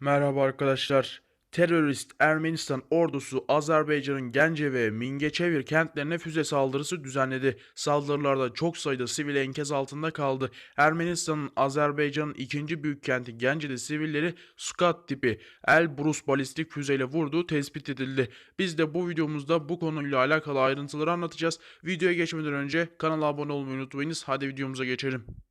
Merhaba arkadaşlar. Terörist Ermenistan ordusu Azerbaycan'ın Gence ve Mingeçevir kentlerine füze saldırısı düzenledi. Saldırılarda çok sayıda sivil enkaz altında kaldı. Ermenistan'ın Azerbaycan'ın ikinci büyük kenti Gence'de sivilleri Skat tipi El-Brus balistik füzeyle vurduğu tespit edildi. Biz de bu videomuzda bu konuyla alakalı ayrıntıları anlatacağız. Videoya geçmeden önce kanala abone olmayı unutmayınız. Hadi videomuza geçelim.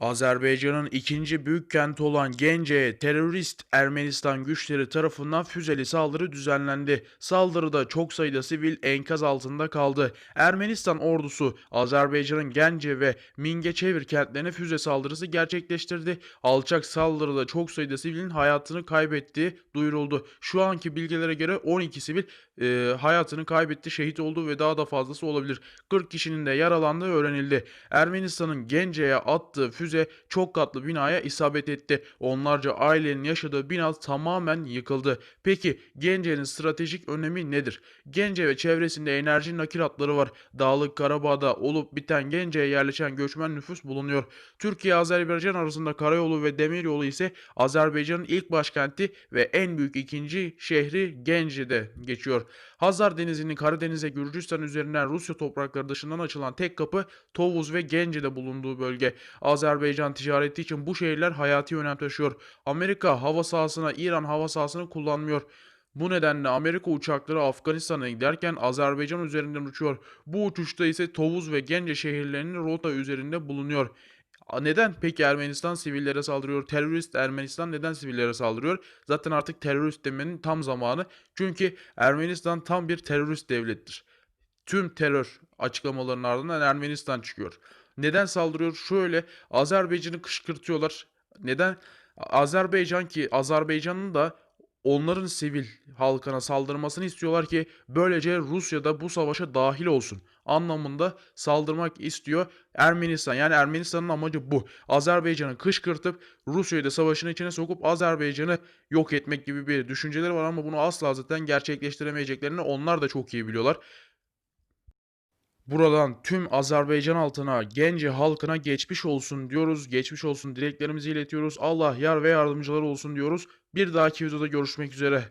Azerbaycan'ın ikinci büyük kenti olan Gence'ye terörist Ermenistan güçleri tarafından füzeli saldırı düzenlendi. Saldırıda çok sayıda sivil enkaz altında kaldı. Ermenistan ordusu Azerbaycan'ın Gence ve Mingeçevir kentlerine füze saldırısı gerçekleştirdi. Alçak saldırıda çok sayıda sivilin hayatını kaybettiği duyuruldu. Şu anki bilgilere göre 12 sivil e, hayatını kaybetti, şehit oldu ve daha da fazlası olabilir. 40 kişinin de yaralandığı öğrenildi. Ermenistan'ın Gence'ye attığı füze çok katlı binaya isabet etti. Onlarca ailenin yaşadığı bina tamamen yıkıldı. Peki Gence'nin stratejik önemi nedir? Gence ve çevresinde enerji nakil hatları var. Dağlık Karabağ'da olup biten Gence'ye yerleşen göçmen nüfus bulunuyor. Türkiye-Azerbaycan arasında karayolu ve demiryolu ise Azerbaycan'ın ilk başkenti ve en büyük ikinci şehri Gence'de geçiyor. Hazar Denizi'nin Karadeniz'e Gürcistan üzerinden Rusya toprakları dışından açılan tek kapı Tovuz ve Gence'de bulunduğu bölge. Azerbaycan ticareti için bu şehirler hayati önem taşıyor. Amerika hava sahasına İran hava sahasını kullanmıyor. Bu nedenle Amerika uçakları Afganistan'a giderken Azerbaycan üzerinden uçuyor. Bu uçuşta ise Tovuz ve Gence şehirlerinin rota üzerinde bulunuyor. Neden peki Ermenistan sivillere saldırıyor? Terörist Ermenistan neden sivillere saldırıyor? Zaten artık terörist demenin tam zamanı. Çünkü Ermenistan tam bir terörist devlettir. Tüm terör açıklamalarının ardından Ermenistan çıkıyor. Neden saldırıyor? Şöyle Azerbaycan'ı kışkırtıyorlar. Neden? Azerbaycan ki Azerbaycan'ın da onların sivil halkına saldırmasını istiyorlar ki böylece Rusya da bu savaşa dahil olsun anlamında saldırmak istiyor Ermenistan. Yani Ermenistan'ın amacı bu. Azerbaycan'ı kışkırtıp Rusya'yı da savaşın içine sokup Azerbaycan'ı yok etmek gibi bir düşünceleri var ama bunu asla zaten gerçekleştiremeyeceklerini onlar da çok iyi biliyorlar. Buradan tüm Azerbaycan halkına, Gence halkına geçmiş olsun diyoruz. Geçmiş olsun dileklerimizi iletiyoruz. Allah yar ve yardımcıları olsun diyoruz. Bir dahaki videoda görüşmek üzere.